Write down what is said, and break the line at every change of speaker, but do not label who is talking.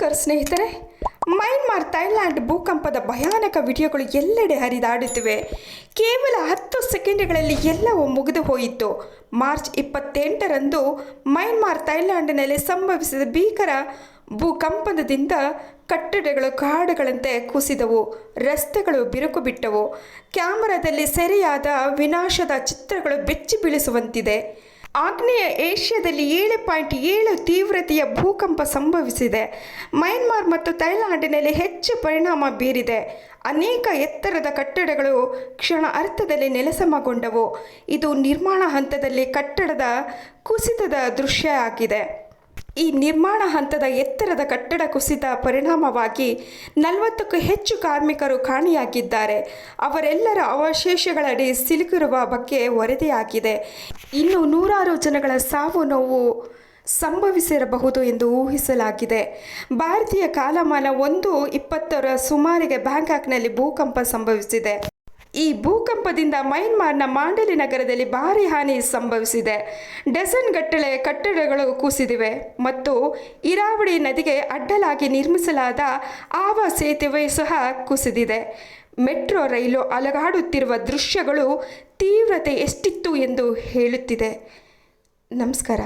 ನಮಸ್ಕಾರ ಸ್ನೇಹಿತರೆ Myanmar Thailand ಭೂಕಂಪದ ಭಯಾನಕ ವಿಡಿಯೋಗಳು ಎಲ್ಲೆಡೆ ಹರಿದಾಡುತ್ತಿವೆ. ಕೇವಲ ಹತ್ತು ಸೆಕೆಂಡ್ಗಳಲ್ಲಿ ಎಲ್ಲವೂ ಮುಗಿದು ಹೋಯಿತು. ಮಾರ್ಚ್ ಇಪ್ಪತ್ತೆಂಟರಂದು ಮೈನ್ಮಾರ್ ಥೈಲ್ಯಾಂಡ್ನಲ್ಲಿ ಸಂಭವಿಸಿದ ಭೀಕರ ಭೂಕಂಪನದಿಂದ ಕಟ್ಟಡಗಳು ಕಾಡುಗಳಂತೆ ಕುಸಿದವು. ರಸ್ತೆಗಳು ಬಿರುಕು ಬಿಟ್ಟವು. ಕ್ಯಾಮರಾದಲ್ಲಿ ಸೆರೆಯಾದ ವಿನಾಶದ ಚಿತ್ರಗಳು ಬೆಚ್ಚಿ ಬೀಳಿಸುವಂತಿದೆ. ಆಗ್ನೇಯ ಏಷ್ಯಾದಲ್ಲಿ ಏಳು ಪಾಯಿಂಟ್ ಏಳು ತೀವ್ರತೆಯ ಭೂಕಂಪ ಸಂಭವಿಸಿದೆ. ಮ್ಯಾನ್ಮಾರ್ ಮತ್ತು ಥೈಲ್ಯಾಂಡಿನಲ್ಲಿ ಹೆಚ್ಚು ಪರಿಣಾಮ ಬೀರಿದೆ. ಅನೇಕ ಎತ್ತರದ ಕಟ್ಟಡಗಳು ಕ್ಷಣ ಅರ್ಥದಲ್ಲಿ ನೆಲಸಮಗೊಂಡವು. ಇದು ನಿರ್ಮಾಣ ಹಂತದಲ್ಲಿ ಕಟ್ಟಡದ ಕುಸಿತದ ದೃಶ್ಯ ಆಗಿದೆ. ಈ ನಿರ್ಮಾಣ ಹಂತದ ಎತ್ತರದ ಕಟ್ಟಡ ಕುಸಿತ ಪರಿಣಾಮವಾಗಿ ನಲವತ್ತಕ್ಕೂ ಹೆಚ್ಚು ಕಾರ್ಮಿಕರು ಕಾಣೆಯಾಗಿದ್ದಾರೆ. ಅವರೆಲ್ಲರ ಅವಶೇಷಗಳಡಿ ಸಿಲುಕಿರುವ ಬಗ್ಗೆ ವರದಿಯಾಗಿದೆ. ಇನ್ನು ನೂರಾರು ಜನಗಳ ಸಾವು ನೋವು ಸಂಭವಿಸಿರಬಹುದು ಎಂದು ಊಹಿಸಲಾಗಿದೆ. ಭಾರತೀಯ ಕಾಲಮಾನ ಒಂದು ಇಪ್ಪತ್ತರ ಸುಮಾರಿಗೆ ಬ್ಯಾಂಕಾಕ್ನಲ್ಲಿ ಭೂಕಂಪ ಸಂಭವಿಸಿದೆ. ಈ ಭೂಕಂಪದಿಂದ ಮೈನ್ಮಾರ್ನ ಮಾಂಡಲಿ ನಗರದಲ್ಲಿ ಭಾರಿ ಹಾನಿ ಸಂಭವಿಸಿದೆ. ಡಜನ್ ಗಟ್ಟಲೆ ಕಟ್ಟಡಗಳು ಕುಸಿದಿವೆ ಮತ್ತು ಇರಾವಳಿ ನದಿಗೆ ಅಡ್ಡಲಾಗಿ ನಿರ್ಮಿಸಲಾದ ಆವ ಸೇತುವೆ ಸಹ ಕುಸಿದಿದೆ. ಮೆಟ್ರೋ ರೈಲು ಅಲಗಾಡುತ್ತಿರುವ ದೃಶ್ಯಗಳು ತೀವ್ರತೆ ಎಷ್ಟಿತ್ತು ಎಂದು ಹೇಳುತ್ತಿದೆ. ನಮಸ್ಕಾರ.